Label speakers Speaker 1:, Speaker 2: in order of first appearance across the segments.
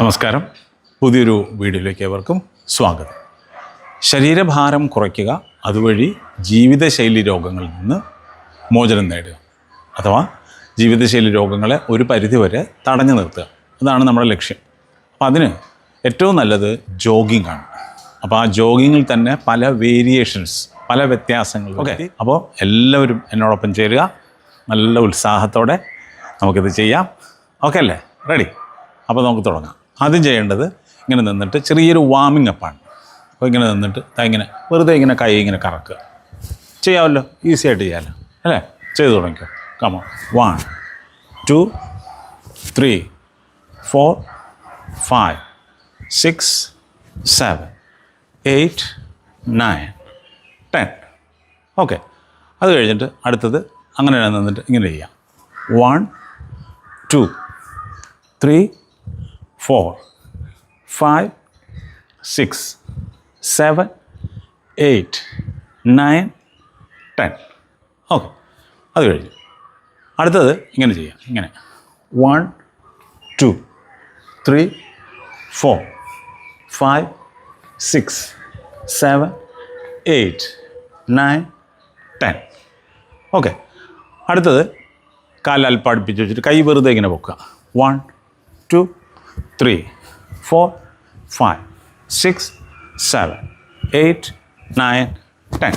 Speaker 1: നമസ്കാരം. പുതിയൊരു വീഡിയോയിലേക്ക് ഏവർക്കും സ്വാഗതം. ശരീരഭാരം കുറയ്ക്കുക അതുവഴി ജീവിതശൈലി രോഗങ്ങളിൽ നിന്ന് മോചനം നേടുക. അഥവാ ജീവിതശൈലി രോഗങ്ങളെ ഒരു പരിധിവരെ തടഞ്ഞു നിർത്തുക. അതാണ് നമ്മുടെ ലക്ഷ്യം. അപ്പം അതിന് ഏറ്റവും നല്ലത് ജോഗിംഗ് ആണ്. അപ്പോൾ ആ ജോഗിങ്ങിൽ തന്നെ പല വേരിയേഷൻസ് പല വ്യത്യാസങ്ങൾ ഓക്കെ അപ്പോൾ എല്ലാവരും എന്നോടൊപ്പം ചേരുക. നല്ല ഉത്സാഹത്തോടെ നമുക്കിത് ചെയ്യാം. ഓക്കെ അല്ലേ? റെഡി. അപ്പോൾ നമുക്ക് തുടങ്ങാം. ആദ്യം ചെയ്യേണ്ടത് ഇങ്ങനെ നിന്നിട്ട് ചെറിയൊരു വാമിംഗ് അപ്പാണ് അപ്പോൾ ഇങ്ങനെ നിന്നിട്ട് ഇങ്ങനെ വെറുതെ ഇങ്ങനെ കൈ ഇങ്ങനെ കറക്കുക. ചെയ്യാമല്ലോ ഈസി ആയിട്ട് ചെയ്യാമല്ലോ അല്ലേ? ചെയ്തു തുടങ്ങിക്കോ. Come on one two three four five six seven eight nine ten okay അത് കഴിഞ്ഞിട്ട് അടുത്തത് അങ്ങനെ നിന്നിട്ട് ഇങ്ങനെ ചെയ്യാം. One two three four five six seven eight nine ten okay അത് കഴിഞ്ഞു. അടുത്തത് ഇങ്ങനെ ചെയ്യാം. ഇങ്ങനെ. One two three four five six seven eight nine ten okay അടുത്തത് കാലാൽ അല്പം വെച്ചിട്ട് കൈ വെറുതെ ഇങ്ങനെ പൊക്കുക one two three four five six seven eight nine ten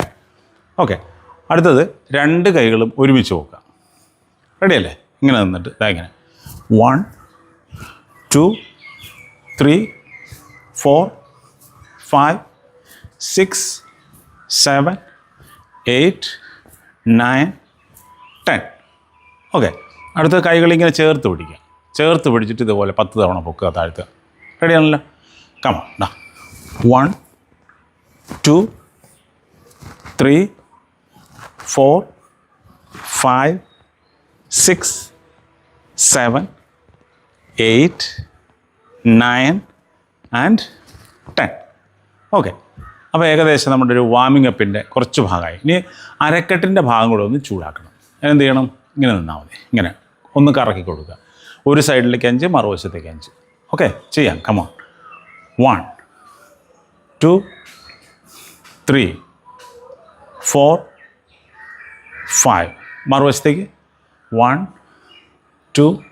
Speaker 1: okay അടുത്തത് രണ്ട് കൈകളും ഒരുമിച്ച് നോക്കുക റെഡിയല്ലേ? ഇങ്ങനെ നിന്നിട്ട്. ഇങ്ങനെ. One two three four five six seven eight nine ten okay അടുത്ത കൈകൾ ചേർത്ത് പിടിക്കുക. ചേർത്ത് പിടിച്ചിട്ട് ഇതുപോലെ പത്ത് തവണ പൊക്കുക താഴ്ത്തുക റെഡിയാണല്ലോ come on one two three four five six seven eight nine and ten okay അപ്പോൾ ഏകദേശം നമ്മുടെ ഒരു വാമിംഗ് അപ്പിന്റെ കുറച്ച് ഭാഗമായി. ഇനി അരക്കെട്ടിന്റെ ഭാഗം കൂടെ ഒന്ന് ചൂടാക്കണം. എന്ത് ചെയ്യണം? ഇങ്ങനെ നിന്നാൽ മതി. ഇങ്ങനെ. ഒന്ന് കറക്കി കൊടുക്കുക. ഒരു സൈഡിലേക്ക് അഞ്ച് മറുവശത്തേക്ക് അഞ്ച്. ഓക്കെ ചെയ്യാം. Come on one two three four five മറുവശത്തേക്ക്. One two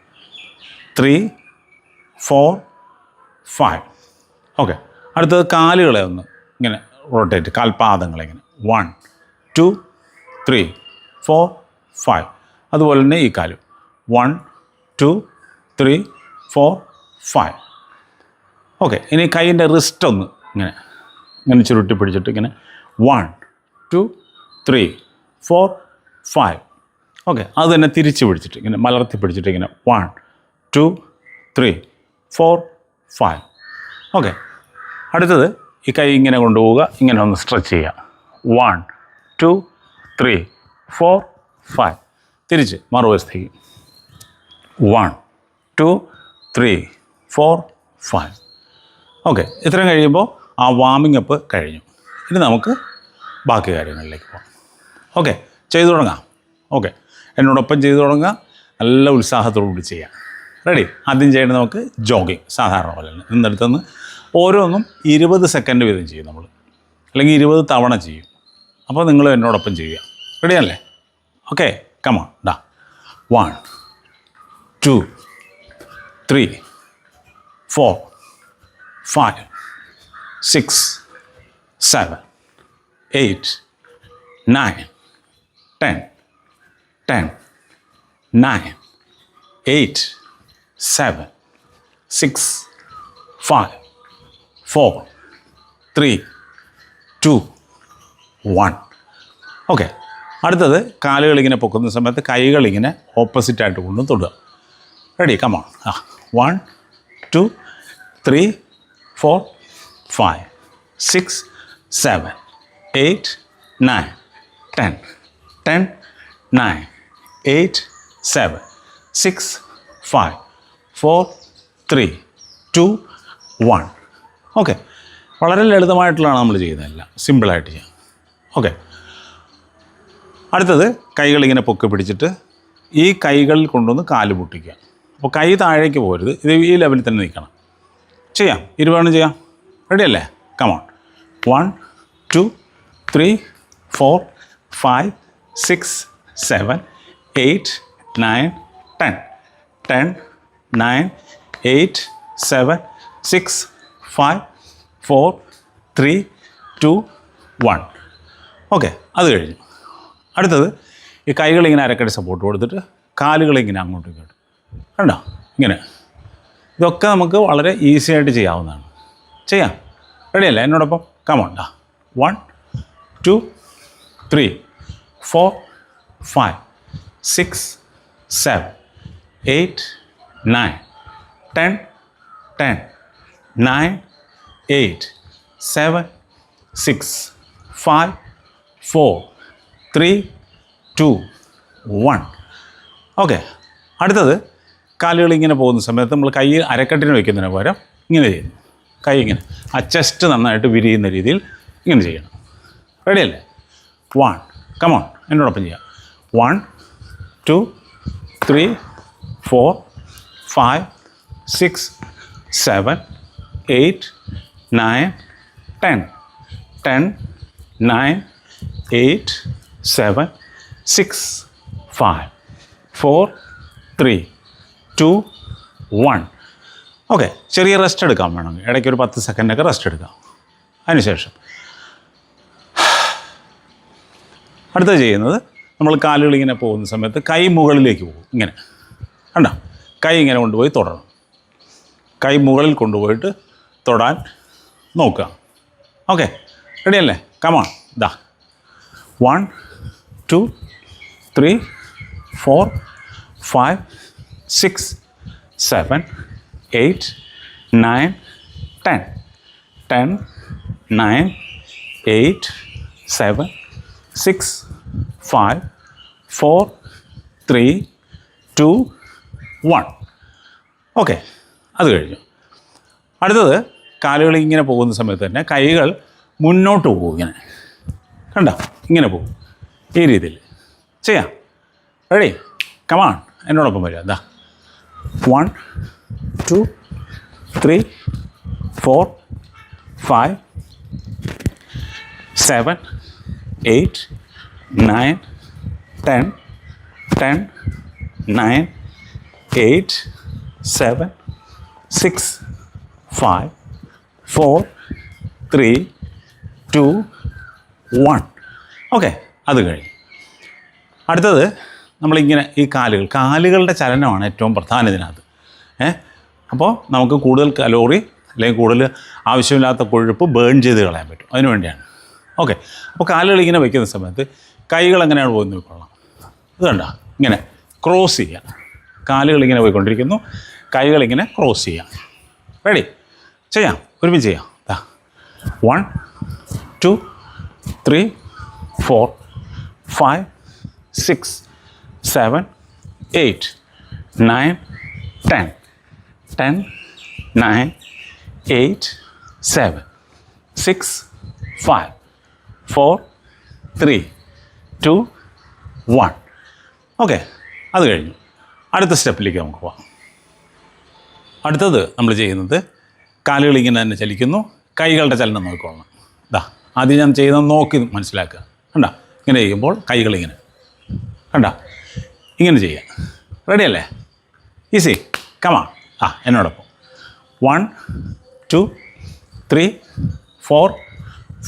Speaker 1: three four five okay അടുത്തത് കാലുകളെ ഒന്ന് ഇങ്ങനെ റൊട്ടേറ്റ് കാൽപാദങ്ങളെ ഇങ്ങനെ. One two three four five അതുപോലെ തന്നെ ഈ കാലും. One two three four five okay ഇനി കൈയിന്റെ റിസ്റ്റ് ഒന്ന് ഇങ്ങനെ ഇങ്ങനെ ചുരുട്ടി പിടിച്ചിട്ട് ഇങ്ങനെ. One two three four five okay അത് തന്നെ തിരിച്ച് പിടിച്ചിട്ട് ഇങ്ങനെ മലർത്തി പിടിച്ചിട്ട് ഇങ്ങനെ. One two three four five okay അടുത്തത് ഈ കൈ ഇങ്ങനെ കൊണ്ടുപോവുക ഇങ്ങനെ ഒന്ന് സ്ട്രെച്ച് ചെയ്യുക. One two three four five തിരിച്ച് മറുവശത്തേക്ക്. One two three four five okay ഇത്രയും കഴിയുമ്പോൾ ആ വാമിംഗ് അപ്പ് കഴിഞ്ഞു. ഇനി നമുക്ക് ബാക്കി കാര്യങ്ങളിലേക്ക് പോകാം. ഓക്കെ ചെയ്തു തുടങ്ങാം. ഓക്കെ എന്നോടൊപ്പം ചെയ്തു തുടങ്ങാം നല്ല ഉത്സാഹത്തോടു കൂടി ചെയ്യാം റെഡി ആദ്യം ചെയ്യേണ്ടത് നമുക്ക് ജോഗിങ് സാധാരണ പോലെ തന്നെ. ഇന്നടുത്തുനിന്ന് ഓരോന്നും ഇരുപത് സെക്കൻഡ് വീതം ചെയ്യും നമ്മൾ അല്ലെങ്കിൽ ഇരുപത് തവണ ചെയ്യും. അപ്പോൾ നിങ്ങൾ എന്നോടൊപ്പം ചെയ്യുക. റെഡിയല്ലേ ഓക്കെ കമാ ഡാ one two three four five six seven eight nine ten ten nine eight seven six five four three two one okay അടുത്തത് കാലുകളിങ്ങനെ പൊക്കുന്ന സമയത്ത് കൈകളിങ്ങനെ ഓപ്പോസിറ്റായിട്ട് കൊണ്ടും തൊടുക. റെഡി കമാ ആ. One two three four five six seven eight nine ten. Ten nine eight seven six five four three two one. Okay. വളരെ ലളിതമായിട്ടുള്ളതാണ് നമ്മൾ ചെയ്യുന്നതെല്ലാം സിമ്പിളായിട്ട് ചെയ്യാം. ഓക്കെ. അടുത്തത് കൈകളിങ്ങനെ പൊക്കി പിടിച്ചിട്ട് ഈ കൈകളിൽ കൊണ്ടുവന്ന് കാൽ പൊട്ടിക്കുക. അപ്പോൾ കൈ താഴേക്ക് പോരുത് ഇത് ഈ ലെവലിൽ തന്നെ നിൽക്കണം. ചെയ്യാം. ഇരുപതെണ്ണം ചെയ്യാം. റെഡി അല്ലേ? Come on one two three four five six seven eight nine ten ten nine eight seven six five four three two one okay അത് കഴിഞ്ഞു. അടുത്തത് ഈ കൈകളിങ്ങനെ അരക്കടി സപ്പോർട്ട് കൊടുത്തിട്ട് കാലുകളിങ്ങനെ അങ്ങോട്ടും ഇങ്ങോട്ടും. കണ്ടോ? ഇങ്ങനെ. ഇതൊക്കെ നമുക്ക് വളരെ ഈസി ആയിട്ട് ചെയ്യാവുന്നതാണ്. ചെയ്യാം. റെഡിയല്ലേ എന്നോടൊപ്പം. കമോണ്ടാ one two. Three four five six seven eight nine ten ten nine eight seven six five four three two one okay അടുത്തത് കാലുകൾ ഇങ്ങനെ പോകുന്ന സമയത്ത് നമ്മൾ കൈ അരക്കെട്ടിന് വയ്ക്കുന്നതിന് പകരം ഇങ്ങനെ ചെയ്യുന്നു. കൈ ഇങ്ങനെ. ആ ചെസ്റ്റ് നന്നായിട്ട് വിരിയുന്ന രീതിയിൽ ഇങ്ങനെ ചെയ്യണം. റെഡിയല്ലേ വൺ കമോൺ എന്നോടൊപ്പം ചെയ്യാം. One two three four five six seven eight nine ten ten nine eight seven six five four three two one okay ചെറിയ റെസ്റ്റ് എടുക്കാൻ വേണം ഇടയ്ക്ക് ഒരു പത്ത് സെക്കൻഡൊക്കെ റെസ്റ്റ് എടുക്കാം. അതിനുശേഷം. അടുത്ത ചെയ്യുന്നത് നമ്മൾ കാലുകൾ ഇങ്ങനെ പോകുന്ന സമയത്ത് കൈ മുകളിലേക്ക് പോകും. ഇങ്ങനെ. കണ്ടോ? കൈ ഇങ്ങനെ കൊണ്ടുപോയി തൊടണം. കൈ മുകളിൽ കൊണ്ടുപോയിട്ട് തൊടാൻ നോക്കുക. ഓക്കെ റെഡിയല്ലേ കമാൺ ദാ. One two three four five six seven eight nine ten ten nine eight seven six five four three two one okay അത് കഴിഞ്ഞു. അടുത്തത് കാലുകൾ ഇങ്ങനെ പോകുന്ന സമയത്ത് തന്നെ കൈകൾ മുന്നോട്ട് പോകും ഇങ്ങനെ. കണ്ട? ഇങ്ങനെ പോകും. ഈ രീതിയിൽ. ചെയ്യാം. റെഡി കമാൺ എന്നോടൊപ്പം വരിക. എന്താ one two three four five seven eight nine ten ten nine eight seven six five four three two one. Okay അത് കഴിഞ്ഞു. അടുത്തത് നമ്മളിങ്ങനെ ഈ കാലുകൾ കാലുകളുടെ ചലനമാണ് ഏറ്റവും പ്രധാനം ഇതിനകത്ത്. ഏ? അപ്പോൾ നമുക്ക് കൂടുതൽ കലോറി അല്ലെങ്കിൽ കൂടുതൽ ആവശ്യമില്ലാത്ത കൊഴുപ്പ് ബേൺ ചെയ്ത് കളയാൻ പറ്റും. അതിനു വേണ്ടിയാണ്. ഓക്കെ. അപ്പോൾ കാലുകൾ ഇങ്ങനെ വയ്ക്കുന്ന സമയത്ത് കൈകൾ എങ്ങനെയാണ് പോകുന്നത് കൊള്ളാം ഇത് കണ്ട? ഇങ്ങനെ ക്രോസ് ചെയ്യാം. കാലുകൾ ഇങ്ങനെ പോയിക്കൊണ്ടിരിക്കുന്നു. കൈകൾ ഇങ്ങനെ ക്രോസ് ചെയ്യാം. റെഡി ചെയ്യാം. ഒരുമിച്ച് ചെയ്യാം. One two three four five six seven eight nine ten ten nine eight seven six five four three two one okay അത് കഴിഞ്ഞു. അടുത്ത സ്റ്റെപ്പിലേക്ക് നമുക്ക് പോവാം. അടുത്തത് നമ്മൾ ചെയ്യുന്നത് കാലുകൾ ഇങ്ങനെ തന്നെ ചലിക്കുന്നു. കൈകളുടെ ചലനം നോക്കിക്കൊള്ളണം ഇതാ ആദ്യം ഞാൻ ചെയ്യുന്നത് നോക്കി മനസ്സിലാക്കുക. കണ്ട ഇങ്ങനെ ചെയ്യുമ്പോൾ കൈകൾ ഇങ്ങനെ. കണ്ട ഇങ്ങനെ ചെയ്യാം. റെഡി അല്ലേ? ഈസി കമാ ആ എന്നോടൊപ്പം. One two three four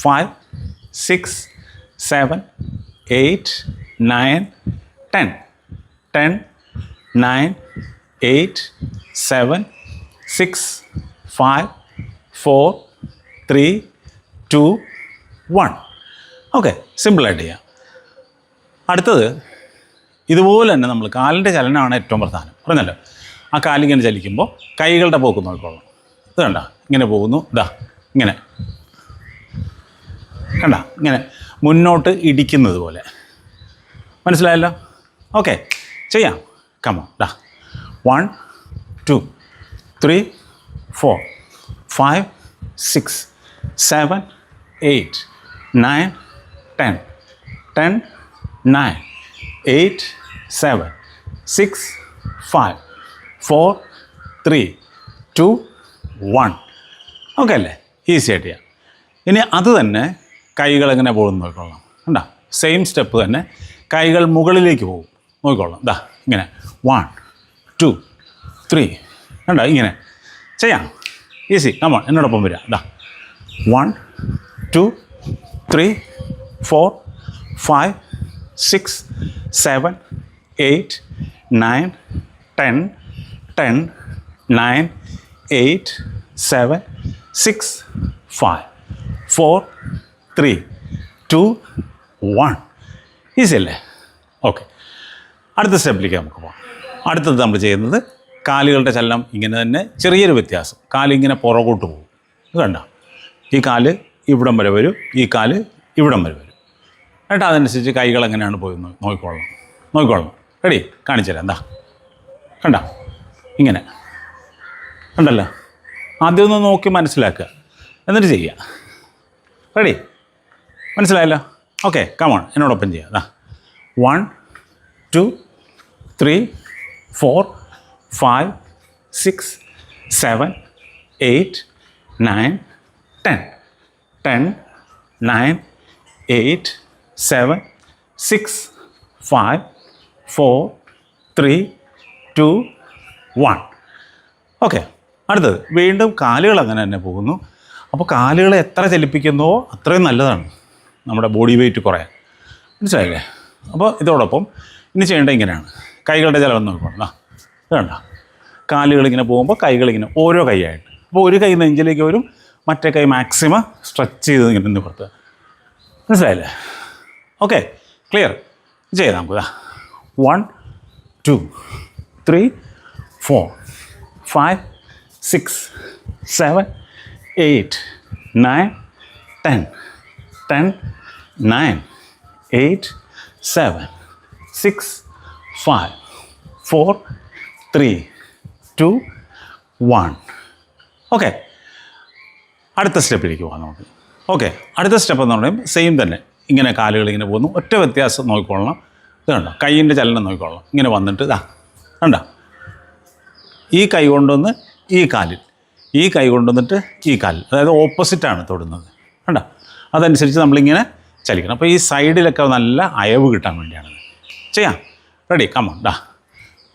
Speaker 1: five six seven eight nine ten ten nine eight seven six five four three two one okay സിമ്പിളായിട്ട് ചെയ്യാം. അടുത്തത് ഇതുപോലെ തന്നെ നമ്മൾ കാലിന്റെ ചലനമാണ് ഏറ്റവും പ്രധാനം. പറഞ്ഞല്ലോ? ആ കാലിങ്ങനെ ചലിക്കുമ്പോൾ കൈകളുടെ പോക്ക് നോക്കിക്കോളണം. ഇത് കണ്ട? ഇങ്ങനെ പോകുന്നു. ഇതാ ഇങ്ങനെ. കണ്ട? ഇങ്ങനെ മുന്നോട്ട് ഇടിക്കുന്നത് പോലെ. മനസ്സിലായല്ലോ? ഓക്കെ ചെയ്യാം. കമോ ഡാ one two three four five six seven eight nine ten ten nine eight seven six five four three two one. Okay അല്ലേ? ഈസി ആയിട്ട് ചെയ്യാം. ഇനി അത് തന്നെ കൈകൾ എങ്ങനെ പോകുന്നു നോക്കിക്കൊള്ളാം കണ്ടോ? സെയിം സ്റ്റെപ്പ് തന്നെ കൈകൾ മുകളിലേക്ക് പോകും. നോക്കിക്കൊള്ളാം ഇതാ ഇങ്ങനെ. വൺ ടു ത്രീ കണ്ടോ? ഇങ്ങനെ. ചെയ്യാം. ഈസി കമോൺ എന്നോടൊപ്പം വരിക. ഇതാ one two three four five six seven eight nine ten ten nine eight seven six five four three two one. Easy അല്ലേ? ഓക്കെ. അടുത്ത സ്റ്റെപ്പിലേക്ക് നമുക്ക് പോകാം അടുത്തത് നമ്മൾ ചെയ്യുന്നത് കാലുകളുടെ ചലനം ഇങ്ങനെ തന്നെ ചെറിയൊരു വ്യത്യാസം. കാലിങ്ങനെ പുറകോട്ട് പോകും. കണ്ട? ഈ കാൽ ഇവിടം വരെ വരും ഈ കാൽ ഇവിടം വരെ വരും. എന്നിട്ട് അതനുസരിച്ച് കൈകൾ എങ്ങനെയാണ് പോയി നോക്കിക്കോളണം നോക്കിക്കൊള്ളണം റെഡി? കാണിച്ചു തരാം. എന്താ കണ്ട? ഇങ്ങനെ. കണ്ടല്ലോ? ആദ്യം ഒന്ന് നോക്കി മനസ്സിലാക്കുക. എന്നിട്ട് ചെയ്യുക റെഡി? മനസ്സിലായല്ലോ? ഓക്കെ കമോൺ എന്നോടൊപ്പം ചെയ്യാം. അതാ one two three four five six seven eight nine ten ten nine eight seven six five four three two one okay അടുത്തത്. വീണ്ടും കാലുകൾ അങ്ങനെ തന്നെ പോകുന്നു. അപ്പോൾ കാലുകൾ എത്ര ചലിപ്പിക്കുന്നുവോ അത്രയും നല്ലതാണ് നമ്മുടെ ബോഡി വെയിറ്റ് കുറയാൻ. മനസ്സിലായില്ലേ? അപ്പോൾ ഇതോടൊപ്പം ഇനി ചെയ്യേണ്ടത് ഇങ്ങനെയാണ്. കൈകളുടെ ചിലവെന്ന് നോക്കണം വേണ്ട കാലുകൾ ഇങ്ങനെ പോകുമ്പോൾ കൈകൾ ഇങ്ങനെ ഓരോ കൈയായിട്ട്. അപ്പോൾ ഒരു കൈ നെഞ്ചിലേക്ക് വരും മറ്റേ കൈ മാക്സിമം സ്ട്രെച്ച് ചെയ്ത് ഇങ്ങനെ നിവർത്തുക മനസ്സിലായില്ലേ? ഓക്കെ ക്ലിയർ ചെയ്യാം നമുക്ക് one two three four five six seven eight nine ten ten nine eight seven six five four three two one okay അടുത്ത സ്റ്റെപ്പിലേക്ക് പോകാം നമുക്ക്. ഓക്കെ അടുത്ത സ്റ്റെപ്പ് എന്ന് പറയുമ്പോൾ സെയിം തന്നെ. ഇങ്ങനെ കാലുകൾ ഇങ്ങനെ പോകുന്നു. ഒറ്റ വ്യത്യാസം നോക്കിക്കൊള്ളണം. ഇത് കണ്ടോ? കൈയിന്റെ ചലനം നോക്കിക്കൊള്ളണം. ഇങ്ങനെ വന്നിട്ട് ഇതാ കണ്ടോ? ഈ കൈ കൊണ്ടുവന്ന് ഈ കാലിൽ ഈ കൈ കൊണ്ടുവന്നിട്ട് ഈ കാലിൽ. അതായത് ഓപ്പോസിറ്റാണ് തൊടുന്നത്. കണ്ടോ? അതനുസരിച്ച് നമ്മളിങ്ങനെ ചലിക്കണം. അപ്പോൾ ഈ സൈഡിലൊക്കെ നല്ല അയവ് കിട്ടാൻ വേണ്ടിയാണ് ചെയ്യാം? റെഡി കമ്മ ഡാ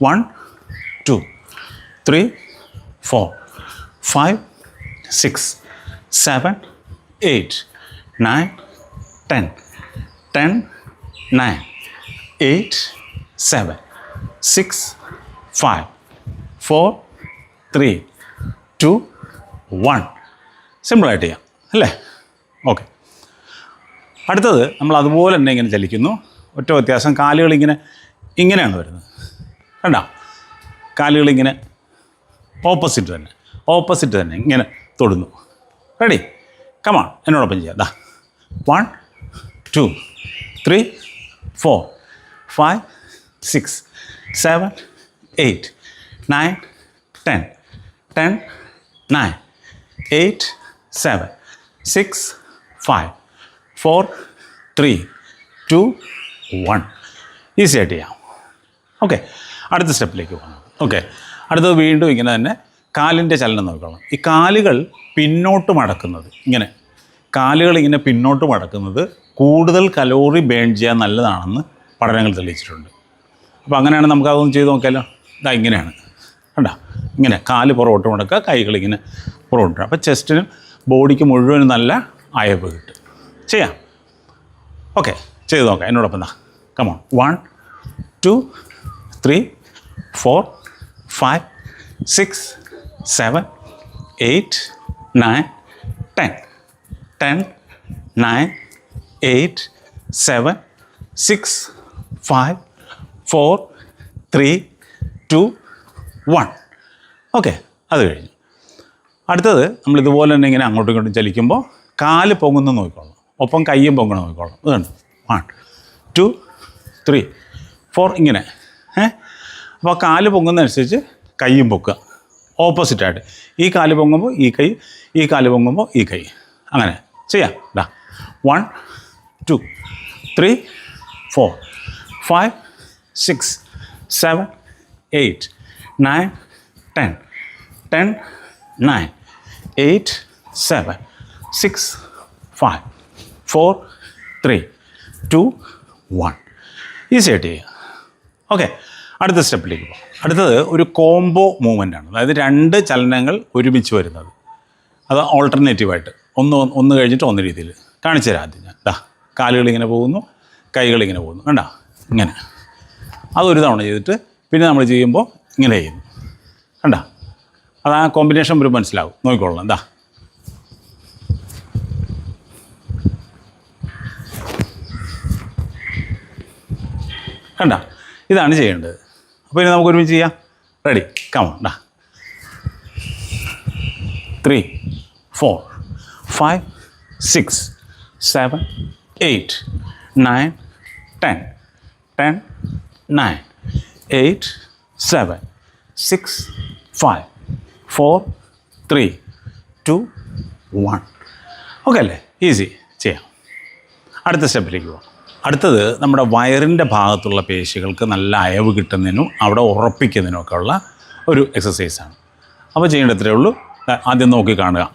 Speaker 1: one two three four five six seven eight nine ten. Ten nine eight seven six five four three two one. സിമ്പിളായിട്ട് ചെയ്യാം അല്ലേ? ഓക്കെ. അടുത്തത് നമ്മൾ അതുപോലെ തന്നെ ഇങ്ങനെ ചലിക്കുന്നു. ഒറ്റ വ്യത്യാസം കാലുകൾ ഇങ്ങനെ ഇങ്ങനെയാണ് വരുന്നത്. കണ്ടോ? കാലുകൾ ഇങ്ങനെ ഓപ്പോസിറ്റ് തന്നെ ഓപ്പോസിറ്റ് തന്നെ ഇങ്ങനെ തൊടുന്നു. റെഡി? കമാൺ എന്നോടൊപ്പം ചെയ്യാം. ദാ one two three four five six seven eight nine ten ten nine eight seven six five four three two one easy ആയിട്ട് ചെയ്യാം. ഓക്കെ അടുത്ത സ്റ്റെപ്പിലേക്ക് പോകാം. ഓക്കെ അടുത്തത് വീണ്ടും ഇങ്ങനെ തന്നെ കാലിന്റെ ചലനം നോക്കണം. ഈ കാലുകൾ പിന്നോട്ട് മടക്കുന്നത് ഇങ്ങനെ. കാലുകൾ ഇങ്ങനെ പിന്നോട്ട് മടക്കുന്നത് കൂടുതൽ കലോറി ബേൺ ചെയ്യാൻ നല്ലതാണെന്ന് പഠനങ്ങൾ തെളിയിച്ചിട്ടുണ്ട്. അപ്പോൾ അങ്ങനെയാണ് നമുക്ക് അതൊന്ന് ചെയ്ത് നോക്കിയാലോ? ഇതാ ഇങ്ങനെയാണ്. കണ്ട? ഇങ്ങനെ കാൽ പുറകോട്ട് മടക്കുക കൈകൾ ഇങ്ങനെ പുറകോട്ട് അപ്പോൾ ചെസ്റ്റിനും ബോഡിക്ക് മുഴുവനും നല്ല അയവ് കിട്ടും. ചെയ്യാം. ഓക്കെ ചെയ്ത് നോക്കാം. എന്നോടൊപ്പം എന്താ come on one two three four five six seven eight nine ten ten nine eight seven six five four three two one okay അത് കഴിഞ്ഞു. അടുത്തത് നമ്മൾ ഇതുപോലെ തന്നെ ഇങ്ങനെ അങ്ങോട്ടും ഇങ്ങോട്ടും ചലിക്കുമ്പോൾ കാൽ പൊങ്ങുന്ന നോക്കിക്കോളാം. ഒപ്പം കയ്യും പൊങ്ങണം നോക്കിക്കോളാം. ഇത് കണ്ടു? വൺ ടു ത്രീ ഫോർ ഇങ്ങനെ. ഏ? അപ്പോൾ കാൽ പൊങ്ങുന്നതനുസരിച്ച് കയ്യും പൊക്കുക. ഓപ്പോസിറ്റായിട്ട് ഈ കാൽ പൊങ്ങുമ്പോൾ ഈ കൈ ഈ കാൽ പൊങ്ങുമ്പോൾ ഈ കൈ. അങ്ങനെ. ചെയ്യാം. ഡാ one two three four five six seven eight nine ten ten nine eight seven six five four three two one easy ആയിട്ട് ചെയ്യുക ഓക്കെ അടുത്ത സ്റ്റെപ്പിലേക്ക് പോകാം. അടുത്തത് ഒരു കോംബോ മൂവ്മെന്റ് ആണ്. അതായത് രണ്ട് ചലനങ്ങൾ ഒരുമിച്ച് വരുന്നത്. അത് ഓൾട്ടർനേറ്റീവായിട്ട് ഒന്ന് ഒന്ന് കഴിഞ്ഞിട്ട് ഒന്ന് രീതിയിൽ കാണിച്ചു തരാം ആദ്യം ഞാൻ. ദാ കാലുകൾ ഇങ്ങനെ പോകുന്നു കൈകൾ ഇങ്ങനെ പോകുന്നു വേണ്ട ഇങ്ങനെ. അതൊരു തവണ ചെയ്തിട്ട് പിന്നെ നമ്മൾ ചെയ്യുമ്പോൾ ഇങ്ങനെ ചെയ്യുന്നു. വേണ്ട അത് ആ കോമ്പിനേഷൻ ഒരു മനസ്സിലാവും. നോക്കിക്കോളണം എന്താ കണ്ട? ഇതാണ് ചെയ്യേണ്ടത്. അപ്പോൾ ഇനി നമുക്ക് ഒരുമിച്ച് ചെയ്യാം. Ready. Come on three four five six seven eight nine ten ten nine eight seven six five four three two one okay അല്ലേ? ഈസി ചെയ്യാം. അടുത്ത സ്റ്റെപ്പിലേക്ക് പോകാം അടുത്തത് നമ്മുടെ വയറിന്റെ ഭാഗത്തുള്ള പേശികൾക്ക് നല്ല അയവ് കിട്ടുന്നതിനും അവിടെ ഉറപ്പിക്കുന്നതിനും ഒക്കെ ഉള്ള ഒരു എക്സസൈസാണ് അപ്പോൾ ചെയ്യേണ്ടത്രേ ഉള്ളൂ. ആദ്യം നോക്കി കാണുക.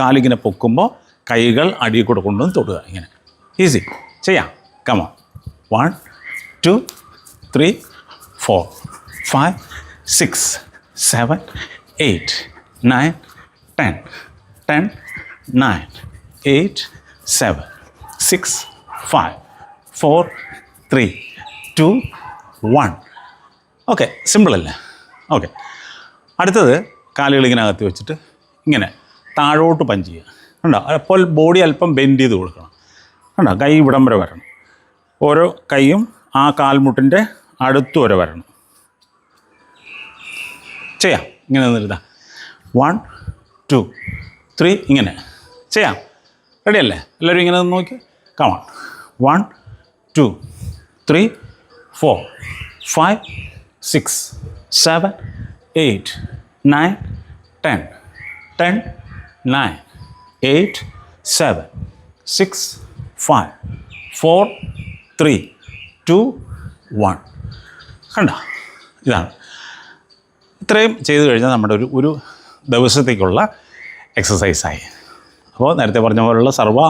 Speaker 1: കാലിങ്ങനെ പൊക്കുമ്പോൾ കൈകൾ അടിയിൽ കൂടെ കൊണ്ടുവന്ന് തൊടുക ഇങ്ങനെ. ഈസി ചെയ്യാം. Come on one two three four five six seven eight nine ten ten nine eight seven six five four three two one okay സിമ്പിളല്ലേ okay അടുത്തത് കാലുകൾ ഇങ്ങനെ അകത്തി വെച്ചിട്ട് ഇങ്ങനെ. താഴോട്ട് പഞ്ച് ചെയ്യുക. കണ്ടോ? അപ്പോൾ ബോഡി അല്പം ബെൻഡ് ചെയ്ത് കൊടുക്കണം. കണ്ടോ? കൈ ഇവിടം വരെ വരണം. ഓരോ കൈയും ആ കാൽമുട്ടിന്റെ അടുത്ത് വരെ വരണം. ചെയ്യാം. ഇങ്ങനെ നിന്നിരുതാ വൺ ടു ത്രീ ഇങ്ങനെ. ചെയ്യാം. റെഡി അല്ലേ? എല്ലാവരും ഇങ്ങനെ നോക്കി. Come on one two three four five six seven eight nine ten ten nine eight seven six five four three two one കണ്ട? ഇതാണ്. ഇത്രയും ചെയ്തു കഴിഞ്ഞാൽ നമ്മുടെ ഒരു ഒരു ദിവസത്തേക്കുള്ള എക്സസൈസായി അപ്പോൾ നേരത്തെ പറഞ്ഞ പോലുള്ള സർവ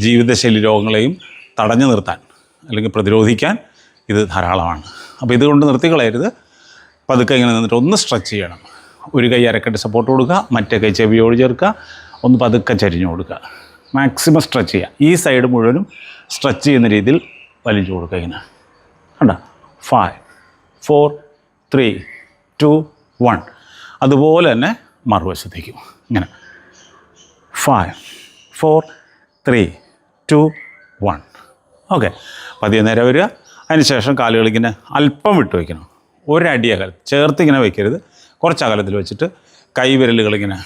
Speaker 1: ജീവിതശൈലി രോഗങ്ങളെയും തടഞ്ഞു നിർത്താൻ അല്ലെങ്കിൽ പ്രതിരോധിക്കാൻ ഇത് ധാരാളമാണ്. അപ്പോൾ ഇതുകൊണ്ട് നിർത്തിക്കളയരുത്. പതുക്കെ ഇങ്ങനെ നിന്നിട്ട് ഒന്ന് സ്ട്രെച്ച് ചെയ്യണം. ഒരു കൈ അരക്കെട്ട് സപ്പോർട്ട് കൊടുക്കുക മറ്റേ കൈ ചെവിയോട് ചേർക്കുക ഒന്ന് പതുക്കെ ചരിഞ്ഞു കൊടുക്കുക. മാക്സിമം സ്ട്രെച്ച് ചെയ്യുക. ഈ സൈഡ് മുഴുവനും സ്ട്രെച്ച് ചെയ്യുന്ന രീതിയിൽ വലിച്ചു കൊടുക്കുക ഇങ്ങനെ. കണ്ട? Five four three two one അതുപോലെ തന്നെ മറുവശത്തേക്കും. ഇങ്ങനെ. Five four three two one okay പതിയെ നേരം വരിക. അതിനുശേഷം കാലുകളിങ്ങനെ അല്പം വിട്ടു വയ്ക്കണം. ഒരടി അകലം. ചേർത്ത് ഇങ്ങനെ വയ്ക്കരുത്. കുറച്ച് അകലത്തിൽ വെച്ചിട്ട് കൈവിരലുകൾ ഇങ്ങനെ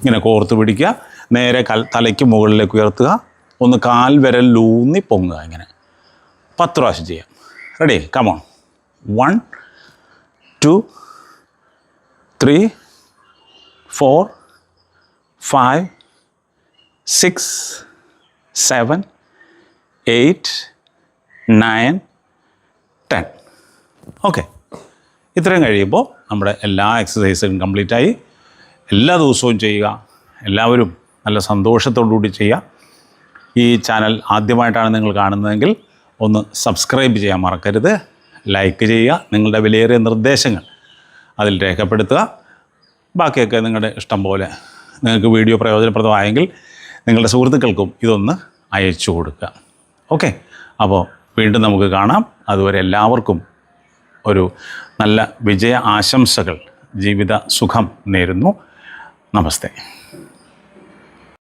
Speaker 1: ഇങ്ങനെ കോർത്ത് പിടിക്കുക. നേരെ കൽ തലയ്ക്ക് മുകളിലേക്ക് ഉയർത്തുക. ഒന്ന് കാൽ വിരൽ ലൂന്നി പൊങ്ങുക ഇങ്ങനെ. പത്ത് പ്രാവശ്യം ചെയ്യാം. Ready come on one two three four five six seven eight nine ten okay ഇത്രയും കഴിയുമ്പോൾ നമ്മുടെ എല്ലാ എക്സസൈസും കംപ്ലീറ്റ് ആയി എല്ലാ ദിവസവും ചെയ്യുക. എല്ലാവരും നല്ല സന്തോഷത്തോടുകൂടി ചെയ്യുക. ഈ ചാനൽ ആദ്യമായിട്ടാണ് നിങ്ങൾ കാണുന്നതെങ്കിൽ ഒന്ന് സബ്സ്ക്രൈബ് ചെയ്യാൻ മറക്കരുത്. ലൈക്ക് ചെയ്യുക. നിങ്ങളുടെ വിലയേറിയ നിർദ്ദേശങ്ങൾ അതിൽ രേഖപ്പെടുത്തുക. ബാക്കിയൊക്കെ നിങ്ങളുടെ ഇഷ്ടം പോലെ നിങ്ങൾക്ക് വീഡിയോ പ്രയോജനപ്രദമായെങ്കിൽ നിങ്ങളുടെ സുഹൃത്തുക്കൾക്കും ഇതൊന്ന് അയച്ചു കൊടുക്കുക. ഓക്കെ അപ്പോൾ വീണ്ടും നമുക്ക് കാണാം. അതുവരെ എല്ലാവർക്കും ഒരു നല്ല വിജയ ആശംസകൾ ജീവിത സുഖം നേരുന്നു. നമസ്തേ.